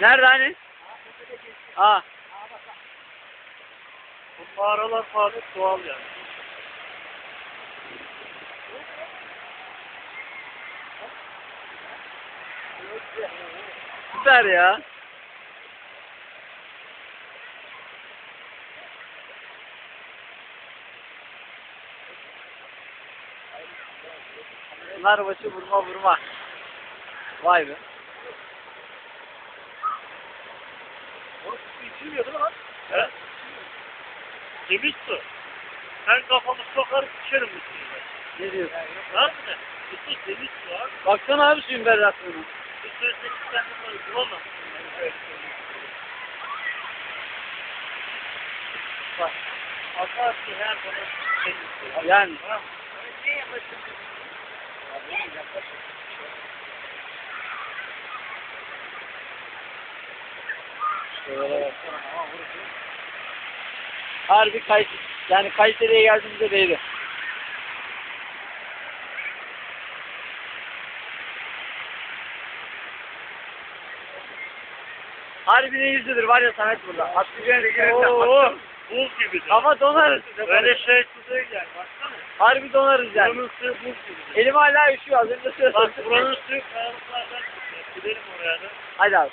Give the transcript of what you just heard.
Nerede hani? Aa. Bu mağaralar falan doğal yani. Süper ya. Bunlar başı vurma vurma. Vay be. Orası su içilmiyor değil mi lan? He? Temiz su. Ben kafamı sokar içerim bu suyu. Ne diyorsun? Mı ne? Bu su temiz su abi. Baksana abi suyun berraklığına. Bu suyu sen bunları bulamazsın. Yani. Evet. Bak. Akar ki her zaman temiz su. Yani. Tamam mı? Ne yapacaksın? Harbi Kayseri. Yani Kayseri'ye geldiğimizde değdi. Harbi ne yüzüdür var ya Samet burada. Sigarette. Oo, buz gibidir. Ama donarız. Öyle şey değil yani. Baksana. Harbi donarız yani. Buranın suyu buz gibidir. Elim hala üşüyor az önce Bak söyledim. buranın suyu kayalıklardan çıkıyor. Gidelim oraya da. Hadi abi.